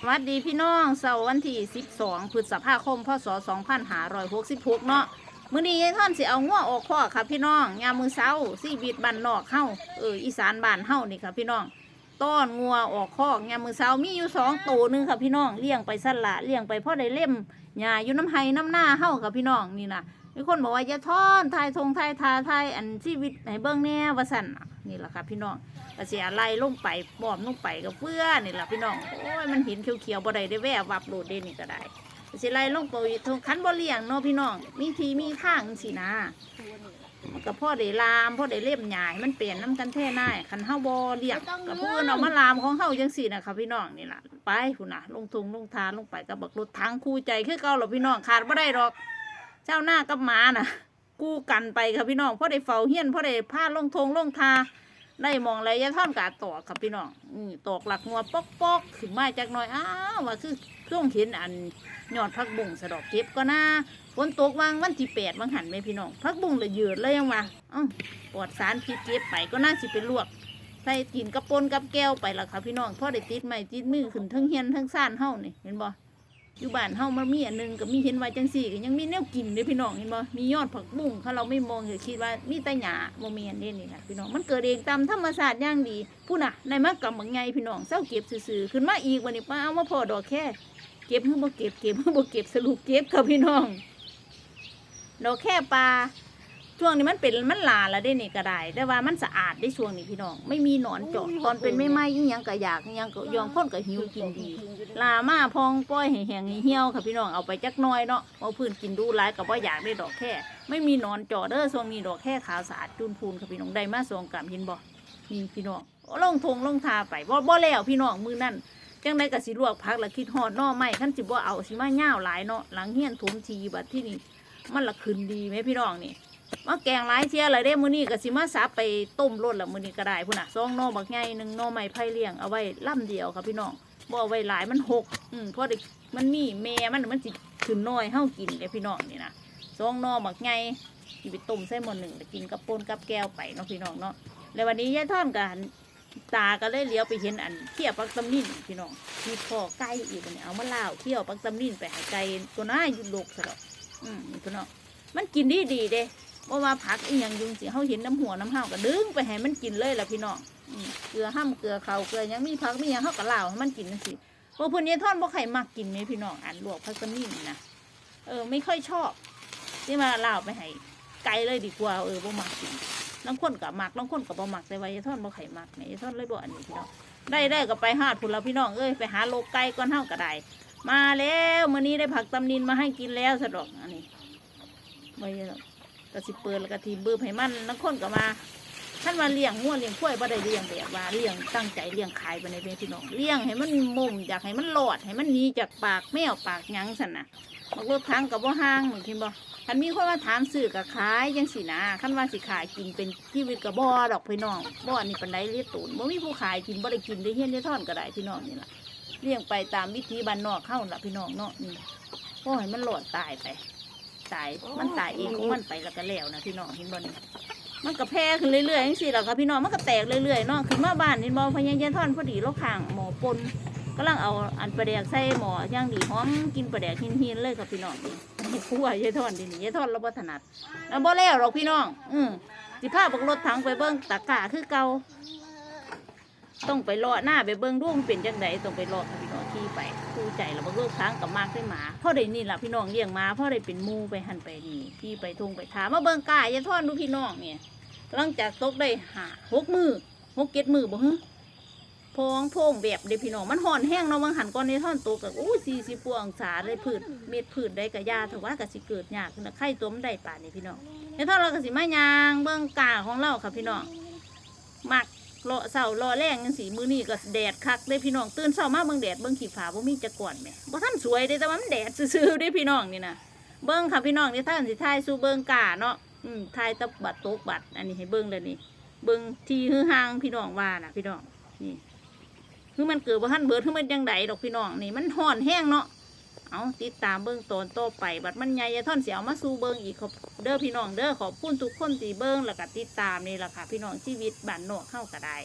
สวัสดีพี่น้องเสาร์วันที่ 12พฤษภาคมพศ2566 เนาะมื้อนี้ยายท่อนสิเอาง้อออกข้อค่ะพี่น้องยามมื้อเช้าชีวิตบ้านนอกเฮาเอออีสานบ้านเฮานี่ค่ะพี่น้อง ต้อนงัวออกคอกยามมื้อเช้ามีอยู่สองตัวหนึงค่ะพี่น้องเลี้ยงไปสั่นละเลี้ยงไปพ่อได้เล่มหญ้าอยู่น้ำไห้น้ำหน้าเฮาค่ะพี่น้องนี่นะมีคนบอกว่าย่าท่อนทายทงทายทาทายอันชีวิตให้เบิ่งแน่ว่าสั่นน่ะ นี่แหละค่ะพี่น้องก็เสียไล่ลงไปบอมลงไปกับเพื่อนนี่แหละพี่น้องโอ้ยมันเห็นเขียวๆบ่ได้ได้แวบวับโลดเด่นนี่ก็ได้ก็สิไล่ลงไปทงคันบ่เลี้ยงเนาะพี่น้องมีทีมีทางสินะมันก็พ่อได้ลามพ่อได้เล่มหยายมันเปลี่ยนน้ำกันแท่น่ายคันเฮาบ่เลียงกับผู้อื่นเอามาลามของเฮาจังซี่นะคะพี่น้องนี่ล่ะไปพุ่นน่ะ ลงทุงลงทานลงไปกับบักรถทางคู่ใจคือเก่าหรอพี่น้องขาดบ่ได้ดอก เจ้าหน้ากับหมาน่ะ กู้กันไปค่ะพี่น้องพ่อได้เฝ้าเฮียนพ่อได้พาลงทงลงทาได้มองระยะท่อนกาตอกครับพี่น้องอืมตอกหลักงัวปอกปอกๆขึ้นมาจากหน้อยอ้าวว่าคือช่วงเห็นอันยอดพักบุ่งสะดอกเก็บก็น่าฝนตกวางวันที่แปดบางหันไหมพี่น้องพักบุ่งเลยเยือดเลยยังวะอ้าวปลอดสารพิษเก็บไปก็น่าสิไปลวกใส่กินกระปนกับแก้วไปละค่ะพี่น้องพ่อได้ติดไม้ติดมือขึ้นทั้งเฮียนทั้งซ่านเฮ้านี่เห็นบ่ อยู่บ้านเฮามันมีอันหนึงก็มีเห็นไว้จังสี่ก็ยังมีแนวกินเด้พี่น้องเห็นบ่มียอดผักบุ้งถ้าเราไม่มองก็คิดว่ามีแต่หญ้าบ่มีอันเด้นี่ค่ะพี่น้องมันเกิดเองตามธรรมชาติอย่างดีผู้น่ะในมากับังไงพี่น้องเศร้าเก็บซื่อๆขึ้นมาอีกวันนี้ป้าเอามาพอดอกแค่เก็บหรือบ่เก็บเก็บหรือบ่เก็บสรุปเก็บค่ะพี่น้องดอกแค่ปลา ช่วงนี้มันเป็นมันหลาแล้วได้นี่ก็ได้ แต่ว่ามันสะอาดได้ช่วงนี้พี่น้อง ไม่มีหนอนเจาะตอนเป็นไม่ไหม้อีหยังก็อยากอีหยังก็ยองคนก็หิวกินดี ลามาพองป้อยให้แห้งให้เหี่ยวค่ะพี่น้องเอาไปจักหน้อยเนาะเอาพื้นกินดูหลายกับว่าอยากได้ดอกแค่ ไม่มีหนอนเจาะเด้อช่วงนี้ดอกแค่ขาวสะอาดจุนพูนค่ะพี่น้องได้มาสองกำเห็นบ่นี่พี่น้องลงทงลงทาไปบ่บ่แล้วพี่น้องมือนั่นจังไดก็สิลวกพักแล้วคิดฮอดหน่อไม้คันสิบ่เอาสิมาย่าวหลายเนาะหลังเฮียนถมทีบัดที่นี่มันละขึ้นดีไหมพี่น้องนี่ มาแกงหลายเที่ยเลยเด้มื้อนี้ก็สิมาสับไปต้มรสละมื้อนี้ก็ได้พุ่นน่ะซองหน่อบักใหญ่หนึ่งหน่อไม้ไผ่เลี้ยงเอาไว้ล่ำเดียวค่ะพี่น้องบ่เอาไว้หลายมันหกอืมเพราะเด็กมันมีแม่มันมันสิขึ้นน้อยเฮากินเลยพี่น้องนี่นะสองหนอบักไงที่ไปต้มใส่หม้อหนึ่งแล้วกินกับปนกับแก้วไปเนาะพี่น้องเนาะแล้ววันนี้ยายท่อนกันตาก็เลยเลี้ยวไปเห็นอันเที่ยวปักตำนินพี่น้องมีพ่อไก่อีกอันนี้เอามาล่าเที่ยวปักตำนินไปห้ไก่ตัวน้าอยู่โลกซะดอกอืมพี่น้องมันกินดีดีเด้ เพราะว่าผักอีหยังยุงสิเฮาเห็นน้ำหัวน้ำห้าวก็ดึงไปให้มันกินเลยล่ะพี่น้องเกลือห้ำเกลือเขาเกลือยังมีผักมีหยังเขาก็ล่าวมันกินจังซี่พวกพุ่นยายท่อนบ่ใครมักกินไหมพี่น้องอ่านลวกพักกะนิ่นะเออ ไม่ค่อยชอบที่มาล่าวไปให้ไกลเลยดีกว่าเออบ่มักกินบางคนก็มักบางคนก็บ่มักแต่ว่ายายท่อนบ่ใครมักเนี่ยยาท่อนเลยบ่อันนี้พี่น้องได้ได้ก็ไปหาดพุ่นแล้วพี่น้องเอ้ยไปหาโลกไก่ก่อนเฮาก็ได้มาแล้วมื้อนี้ได้ผักตำนินมาให้กินแล้วสะดอกอันนี้บ่เยอะ ก็สิเปิดแล้วก็ทีเบิ่มให้มันบางคนก็มาท่านมาเลี้ยงงัวเลี้ยงกล้วยบ่ได้เลี้ยงแบบว่าเลี้ยงตั้งใจเลี้ยงขายไปในเป็นพี่น้องเลี้ยงให้มันมุมอยากให้มันหลอดให้มันหนีจากปากแมวปากยังสันนะบางรถทางกับบ่ห้างเหมือนที่บ่คันมีคนมาถามซื้อกับขายยังสินะคันว่าสิขายกินเป็นชีวิตกับบ่ดอกพี่น้องบ่อนนี้ปันไดเลี้ยตูนบ่มีผู้ขายกินบ่ได้กินได้เฮี้ยนได้ท่อนก็ได้พี่น้องนี่แหละเลี้ยงไปตามวิธีบ้านนอกเข้าละพี่น้องเนาะนี่บ่ให้มันหลอดตายไป ตายมันตายเองของมันไปแล้วก็แล้วนะพี่น้องเห็นบ่นี่มันก็แพร่ขึ้นเรื่อยๆจังซี่แหละค่ะพี่น้องมันก็แตกเรื่อยๆเนาะขึ้นมาบ้านนี่มอพญายายท่อนพอดีโลกข้างหมอปนกำลังเอาอันปลาแดกใส่หมอย่างดีหอมกินปลาแดกหินๆเลยค่ะพี่น้องนี่นี่คั่วยายท่อนดินี่ยายท่อนเราบ่ถนัดแล้วบ่แล้วหรอกพี่น้อง อืมสิพาบักรถถังไปเบิ่งตะกร้าคือเก่าต้องไปเลาะหน้าไปเบิ่งดูมันเป็นจังไดต้องไปเลาะค่ะพี่น้องขี่ ไปคู่ใจแล้วบักรถถังกับมากได้หมาพ่อได้นี่ล่ะพี่น้องเลี้ยงหมาพ่อได้เป็นมูไปหันไปนี่พี่ไปทงไปถามมาเบิ่งกายยาท่อนดูพี่น้องเนี่ยกำลังจากตกได้หาหกมือหกเก็ดมือบ่ฮึพองพงแบบเด็พี่น้องมันห่อนแห้งเนาะบางหันก่อนในท่อนตกกับอู้สี่สิบปวองศาเลยพืชเม็ดพืชได้กับยาถือว่ากับสิเกิดยากนะไข่ตัวมันได้ป่านนี่พี่น้องในท่อนเรากับสิมายางเบื้องกาของเราค่ะพี่น้องหมัก เลาะเสาเลาะแรงจังสีมือนี่ก็แดดคักเลยพี่น้องตื่นเช้ามาเบิ่งแดดเบิ่งขี้ฝาบ่มีจะก่อนแหม่บ่ท่านสวยเด้แต่ว่ามันแดดซื่อๆเด้พี่น้องนี่นะเบิ่งค่ะพี่น้องนี่ท่านสิทายสู่เบิ่งกาเนาะอืมทายตะบัดโตกบัด อันนี้ให้เบิ้งเลยนี่เบิ้งที่ฮือหางพี่น้องว่าน่ะพี่น้องนี่คือมันเกิดว่าท่านเบิดคือมันจังไดดอกพี่น้องนี่มันห่อนแห้งเนาะ เอาติดตามเบิ้งตอนต่อไป บัดมันใหญ่ยาท่อนเสียวมาสู่เบิ้งอีกขอบเด้อพี่น้องเด้อขอบคุณทุกคนที่เบิ้งแล้วก็ติดตามนี่แหละค่ะ พี่น้องชีวิตบ้านนอกเข้าก็ได้